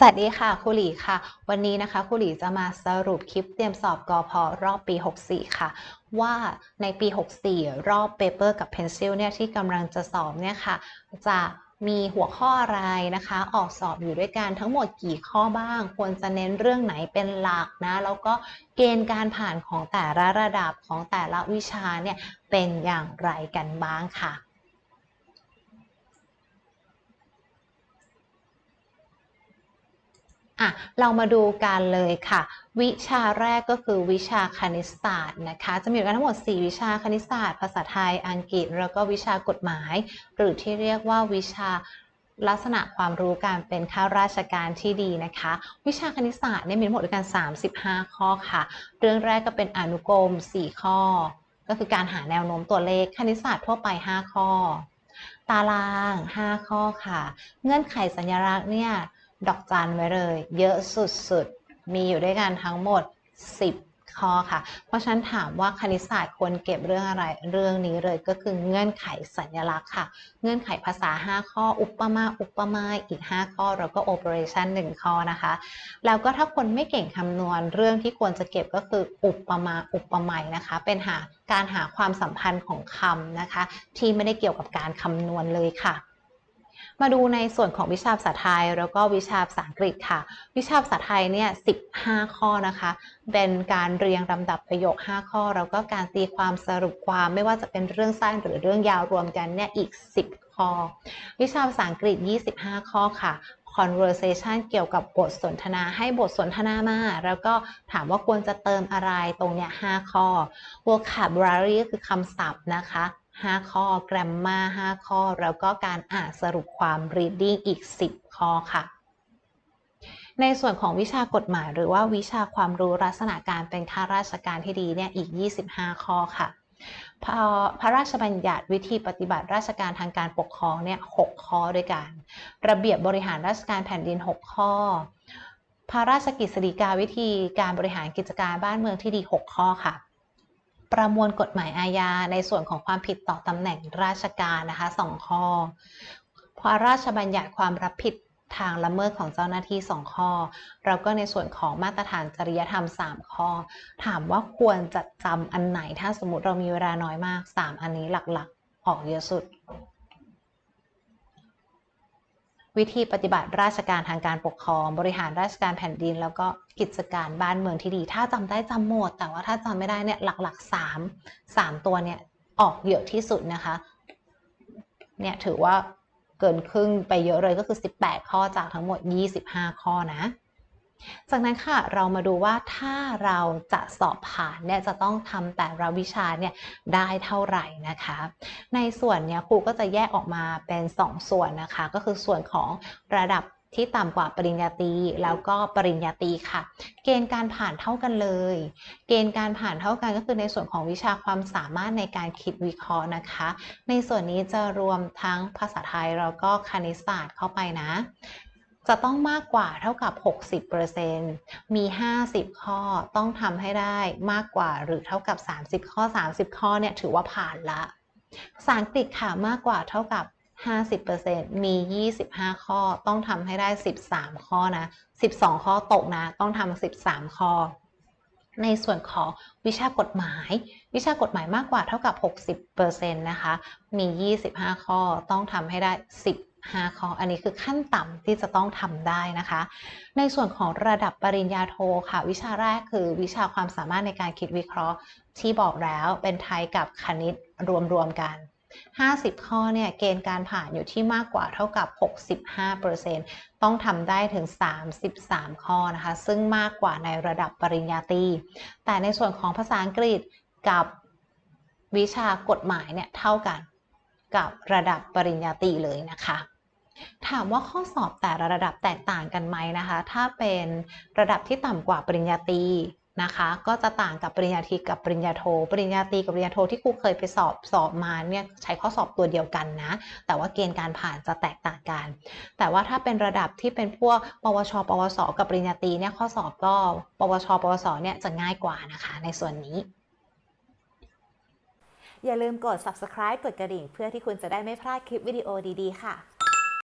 สวัสดีค่ะครูหลีค่ะ วันนี้นะคะครูหลีจะมาสรุปคลิปเตรียมสอบกอพอรอบปี 64 ค่ะ ว่าในปี 64 รอบ Paper กับ Pencil เนี่ยที่กำลังจะสอบเนี่ยค่ะ จะมีหัวข้ออะไรนะคะ ออกสอบอยู่ด้วยกันทั้งหมดกี่ข้อบ้าง ควรจะเน้นเรื่องไหนเป็นหลักนะ แล้วก็เกณฑ์การผ่านของแต่ละระดับของแต่ละวิชาเนี่ยเป็นอย่างไรกันบ้างค่ะ อะเรามาดูกันเลยค่ะ วิชาแรกก็คือวิชาคณิตศาสตร์นะคะ จะมีอยู่กันทั้งหมด 4 วิชาคณิตศาสตร์ภาษาไทยอังกฤษ แล้วก็วิชากฎหมาย หรือที่เรียกว่าวิชาลักษณะความรู้การเป็นข้าราชการที่ดีนะคะ วิชาคณิตศาสตร์เนี่ยมีทั้งหมดด้วยกัน 35 ข้อค่ะ เรื่องแรกก็เป็นอนุกรม 4 ข้อ ก็คือการหาแนวโน้มตัวเลขคณิตศาสตร์ทั่วไป 5 ข้อ ตาราง 5 ข้อค่ะ เงื่อนไขสัญลักษณ์เนี่ย ดอกจันไว้เลย เยอะสุดๆ มีอยู่ด้วยกันทั้งหมด 10 ข้อค่ะ เพราะฉันถามว่าคณิตศาสตร์ควรเก็บเรื่องอะไรเรื่องนี้เลยก็คือเงื่อนไขสัญลักษณ์ค่ะ เงื่อนไขภาษา 5 ข้อ อุปมา อุปไมยอีก 5 ข้อ แล้วก็ operation 1 ข้อนะคะ แล้วก็ถ้าคนไม่เก่งคำนวณเรื่องที่ควรจะเก็บก็คืออุปมา อุปไมยนะคะ เป็นหาการหาความสัมพันธ์ของคำนะคะ ที่ไม่ได้เกี่ยวกับการคำนวณเลยค่ะ มาดูในส่วนของวิชาภาษาไทย แล้วก็วิชาภาษาอังกฤษค่ะ วิชาภาษาไทยเนี่ย15 ข้อนะคะ เป็นการเรียงลำดับประโยค 5 ข้อ แล้วก็การตีความสรุปความไม่ว่าจะเป็นเรื่องสั้นหรือเรื่องยาวรวมกันเนี่ยอีก 10 ข้อ วิชาภาษาอังกฤษ 25 ข้อค่ะ conversation เกี่ยวกับบทสนทนาให้บทสนทนามา แล้วก็ถามว่าควรจะเติมอะไรตรงเนี้ย5ข้อ vocabulary ก็คือคำศัพท์นะคะ 5 ข้อ grammar 5 ข้อ แล้วก็การอ่านสรุปความ reading อีก 10 ข้อค่ะ ในส่วนของวิชากฎหมายหรือว่าวิชาความรู้ลักษณะการเป็นข้าราชการที่ดีเนี่ยอีก 25 ข้อค่ะพพระราชบัญญัติวิธีปฏิบัติราชการทางการปกครองเนี่ย6ข้อด้วยกัน ระเบียบบริหารราชการแผ่นดิน 6 ข้อ พระราชกฤษฎีกาวิธีการบริหารกิจการบ้านเมืองที่ดี 6 ข้อค่ะ ประมวลกฎหมายอาญาในส่วนของความผิดต่อตำแหน่งราชการนะคะสองข้อ พระราชบัญญัติความรับผิดทางละเมิดของเจ้าหน้าที่ 2 ข้อ เราก็ในส่วนของมาตรฐานจริยธรรม 3 ข้อ ถามว่าควรจัดจำอันไหน ถ้าสมมติเรามีเวลาน้อยมาก 3 อันนี้หลักๆ ออกเยอะสุด วิธีปฏิบัติราชการทางการปกครอง บริหารราชการแผ่นดิน แล้วก็กิจการบ้านเมืองที่ดี ถ้าจำได้จำหมด แต่ว่าถ้าจำไม่ได้เนี่ยหลักๆ3 3ตัวเนี่ยออกเยอะที่สุดนะคะเนี่ยถือว่าเกินครึ่งไปเยอะเลยก็คือ 18 ข้อจากทั้งหมด 25 ข้อนะ จากนั้นค่ะเรามาดูว่าถ้าเราจะสอบผ่านเนี่ยจะต้องทำแต่ละวิชาเนี่ยได้เท่าไหร่นะคะ ในส่วนเนี้ยครูก็จะแยกออกมาเป็น 2 ส่วนนะคะ ก็คือส่วนของระดับที่ต่ำกว่าปริญญาตรีแล้วก็ปริญญาตรีค่ะ เกณฑ์การผ่านเท่ากันเลย เกณฑ์การผ่านเท่ากันก็คือในส่วนของวิชาความสามารถในการคิดวิเคราะห์นะคะ ในส่วนนี้จะรวมทั้งภาษาไทยแล้วก็คณิตศาสตร์เข้าไปนะ จะต้องมากกว่าเท่ากับ 60%มี 50 ข้อต้องทำให้ได้มากกว่าหรือเท่ากับ 30 ข้อ 30 ข้อเนี่ยถือว่าผ่านละภาษาอังกฤษค่ะมากกว่าเท่ากับ 50%มี 25 ข้อต้องทำให้ได้ 13 ข้อนะ 12 ข้อตกนะ ต้องทำ 13 ข้อ ในส่วนของวิชากฎหมาย วิชากฎหมายมากกว่าเท่ากับ 60%นะคะ มี 25 ข้อต้องทำให้ได้ 10 5 ข้อ อันนี้คือขั้นต่ำที่จะต้องทำได้นะคะ ในส่วนของระดับปริญญาโทค่ะ วิชาแรกคือวิชาความสามารถในการคิดวิเคราะห์ที่บอกแล้วเป็นไทยกับคณิตรวมๆกัน 50 ข้อเนี่ยเกณฑ์การผ่านอยู่ที่มากกว่าเท่ากับ 65%ต้องทำได้ถึง 33 ข้อนะคะ ซึ่งมากกว่าในระดับปริญญาตรีแต่ในส่วนของภาษาอังกฤษกับวิชากฎหมายเนี่ยเท่ากันกับระดับปริญญาตรีเลยนะคะ ถามว่าข้อสอบแต่ละระดับแตกต่างกันไหมนะคะ ถ้าเป็นระดับที่ต่ำกว่าปริญญาตรีนะคะก็จะต่างกับปริญญาตรีกับปริญญาโท ปริญญาตรีกับปริญญาโทที่ครูเคยไปสอบสอบมาเนี่ยใช้ข้อสอบตัวเดียวกันนะ แต่ว่าเกณฑ์การผ่านจะแตกต่างกัน แต่ว่าถ้าเป็นระดับที่เป็นพวก ปวช ปวส กับปริญญาตรีเนี่ยข้อสอบก็ ปวช ปวส เนี่ยจะง่ายกว่านะคะในส่วนนี้ อย่าลืมกด subscribe กดกระดิ่ง เพื่อที่คุณจะได้ไม่พลาดคลิปวิดีโอดีๆ ค่ะ